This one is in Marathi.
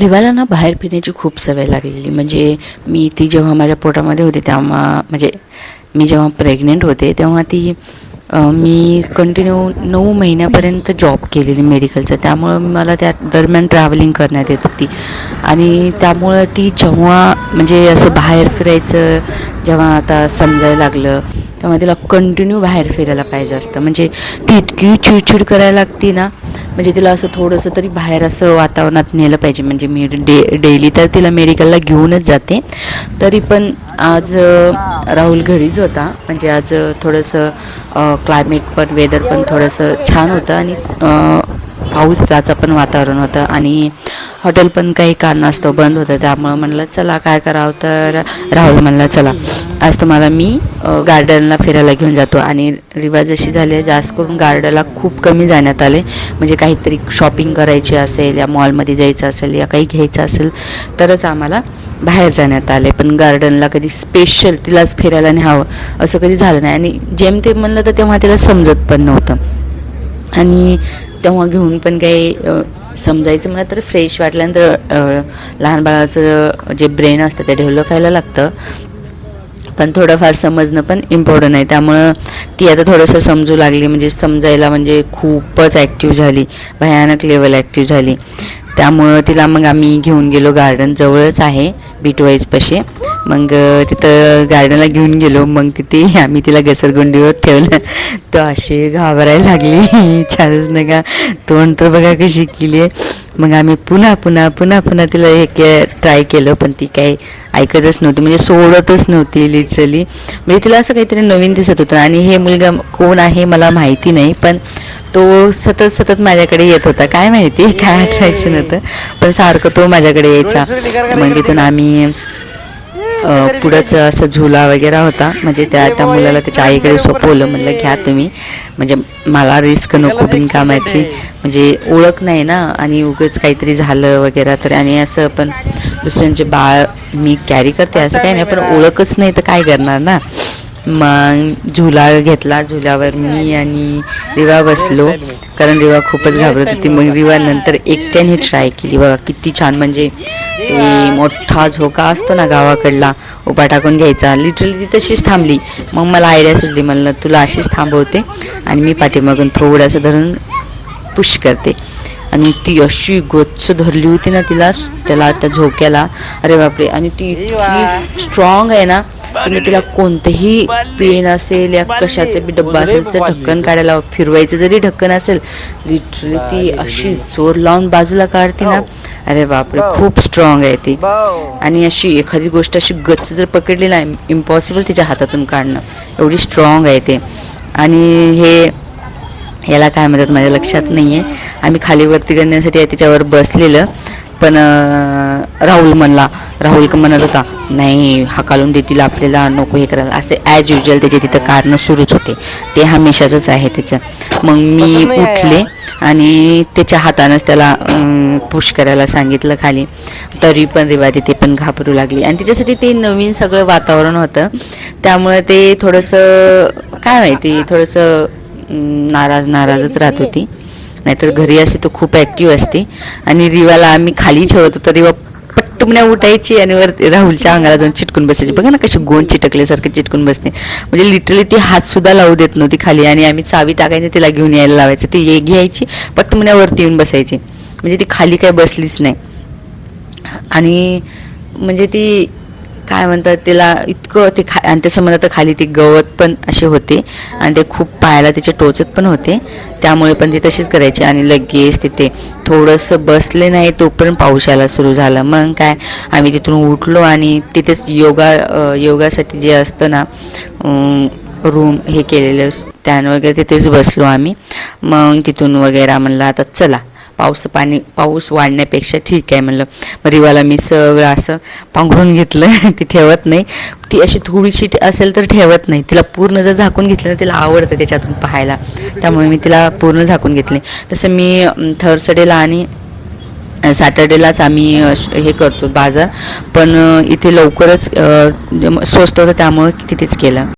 रिवाला ना बाहेर फिरण्याची खूप सवय लागलेली. म्हणजे मी ती जेव्हा माझ्या पोटामध्ये होते तेव्हा म्हणजे मी जेव्हा प्रेग्नेंट होते तेव्हा ती मी कंटिन्यू नऊ महिन्यापर्यंत जॉब केलेली मेडिकलचं त्यामुळं मला त्या दरम्यान ट्रॅव्हलिंग करण्यात येत होती. आणि त्यामुळं ती जेव्हा म्हणजे असं बाहेर फिरायचं जेव्हा आता समजायला लागलं तेव्हा तिला कंटिन्यू बाहेर फिरायला पाहिजे असतं. म्हणजे ती इतकी चिडचिड करायला लागती ना म्हणजे तिला असं थोडंसं तरी बाहेर असं वातावरणात नेलं पाहिजे. म्हणजे मी डे डेली तर तिला मेडिकलला घेऊनच जाते. तरी पण आज राहुल घरीच होता. म्हणजे आज थोडंसं क्लायमेट पण वेदर पण थोडंसं छान होतं आणि पाऊसाचं पण वातावरण होतं आणि हॉटेल पण काही कारणास्तव बंद होतं. त्यामुळं म्हणलं चला काय करावं? तर राहुल म्हणला चला आज तुम्हाला मी गार्डनला फिरायला घेऊन जातो. आणि रिवाज अशी झाली आहे जास्त करून गार्डनला खूप कमी जाण्यात आले. म्हणजे काहीतरी शॉपिंग करायची असेल या मॉलमध्ये जायचं असेल या काही घ्यायचं असेल तरच आम्हाला बाहेर जाण्यात आले. पण गार्डनला कधी स्पेशल तिलाच फिरायला न्यावं असं कधी झालं नाही. आणि जेमतेम म्हणलं तर तेव्हा तिला समजत पण नव्हतं. आणि तेव्हा घेऊन पण काही समजायचं मला तर फ्रेश वाटल्यानंतर लहान बाळाचं जे ब्रेन असतं ते डेव्हलप व्हायला लागतं. पण थोडंफार समजणं पण इम्पॉर्टंट आहे. त्यामुळं ती आता थोडंसं समजू लागली. म्हणजे समजायला म्हणजे खूपच ॲक्टिव्ह झाली. भयानक लेवल ॲक्टिव्ह झाली. त्यामुळं तिला मग आम्ही घेऊन गेलो गार्डन जवळच आहे बीटवाईजपाशी मग तिथं गार्डनला घेऊन गेलो. मग तिथे आम्ही तिला घसरगुंडीवर ठेवलं. तो अशी घाबरायला लागली. छानच नाही का तोंड तर बघा कशी केली आहे. मग आम्ही पुन्हा पुन्हा पुन्हा पुन्हा तिला हे के ट्राय केलं. पण ती काही ऐकतच नव्हती. म्हणजे सोडतच नव्हती लिटरली म्हणजे तिला असं काहीतरी नवीन दिसत होतं. आणि हे मुलगा कोण आहे मला माहिती नाही. पण तो सतत सतत माझ्याकडे येत होता. काय माहिती? काय अट्रॅक्शन होतं पण सारखं तो माझ्याकडे यायचा. मग तिथून आम्ही पुढंच असं झुला वगैरे होता. म्हणजे त्या त्या मुलाला त्याच्या आईकडे सोपवलं. म्हणलं घ्या तुम्ही. म्हणजे मला रिस्क नको बिनकामाची म्हणजे ओळख नाही ना. आणि उगंच काहीतरी झालं वगैरे. तर आणि असं पण दुसऱ्यांचे बाळ मी कॅरी करते असं काही नाही. पण ओळखच नाही तर काय करणार ना? मग झुला घेतला. झुल्यावर मी आणि रिवा बसलो. कारण रिवा खूपच घाबरत होती. मग रिवा नंतर एकट्याने ट्राय केली. बघा किती छान. म्हणजे ते मोठा झोका असतो ना गावाकडला उभा टाकून घ्यायचा. लिटरली ती तशीच थांबली. मग मला आयडिया सुचली म्हणलं तुला अशीच थांबवते आणि मी पाठीमागून थोडंसं धरून पुश करते. आणि ती अशी गच्च धरली होती ना तिला त्याला त्या झोक्याला. अरे बापरे. आणि ती इतकी स्ट्रॉंग आहे ना तुम्ही तिला कोणतंही पेन असेल या कशाचं बी डब्बा असेल तर ढक्कन काढायला फिरवायचं जरी ढक्कन असेल लिटरली ती अशी जोर लावून बाजूला काढते ना. अरे बापरे खूप स्ट्रॉंग आहे ती. आणि अशी एखादी गोष्ट अशी गच्च जर पकडली ना इम्पॉसिबल तिच्या हातातून काढणं. एवढी स्ट्रॉंग आहे ते. आणि हे याला काय म्हणतात माझ्या लक्षात नाही आहे आम्ही खाली वरती करण्यासाठी तिच्यावर बसलेलं. पण राहुल म्हणला राहुल का म्हणत होता नाही हकालून देतील आपल्याला नको हे करायला. असे ॲज युजल त्याचे तिथं कारणं सुरूच होते. ते हमेशाच आहे त्याचं. मग मी उठले आणि त्याच्या हातानंच त्याला पुश करायला सांगितलं खाली. तरी पण रिवा तिथे पण घाबरू लागली. आणि तिच्यासाठी ते नवीन सगळं वातावरण होतं. त्यामुळे ते थोडंसं काय माहिती थोडंसं नाराज नाराजच राहत होती. नाहीतर घरी अशी तो खूप ॲक्टिव्ह असते. आणि रिवाला आम्ही खाली ठेवत होतो रिवा पट्टुमण्या उठायची आणि वर राहुलच्या अंगाला जाऊन चिटकून बसायची. बघा ना कशी गोंद चिटकल्यासारखं चिटकून बसते. म्हणजे लिटरली ती हातसुद्धा लावू देत नव्हती खाली आणि आम्ही चावी टाकायची तिला घेऊन यायला लावायचं. ती ये घ्यायची पट्टुमण्यावरती येऊन बसायची. म्हणजे ती खाली काय बसलीच नाही. आणि म्हणजे ती काय म्हणतात तिला इतकं ते खा आणि तसं म्हणलं तर खाली ती गवत पण असे होते. आणि ते खूप पायाला तिचे टोचत पण होते. त्यामुळे पण ते तशीच करायचे. आणि लगेच तिथे थोडंसं बसले नाही तोपर्यंत पाऊस यायला सुरू झाला. मग काय आम्ही तिथून उठलो आणि तिथेच योगा योगासाठी जे असतं ना रूम हे केलेलं स्टँड वगैरे तिथेच बसलो आम्ही. मग तिथून वगैरे म्हणलं आता चला. पाऊस पाणी पाऊस वाढण्यापेक्षा ठीक आहे म्हणलं. मग रिवाला मी सगळं असं पांघरून घेतलं ती ठेवत नाही. ती अशी थोडीशी असेल तर ठेवत नाही. तिला पूर्ण जर झाकून घेतलं ना तिला आवडतं त्याच्यातून पाहायला. त्यामुळे मी तिला पूर्ण झाकून घेतले. तसं मी थर्सडेला आणि सॅटर्डेलाच आम्ही हे करतो बाजार. पण इथे लवकरच स्वस्त होतं त्यामुळे तिथेच केलं.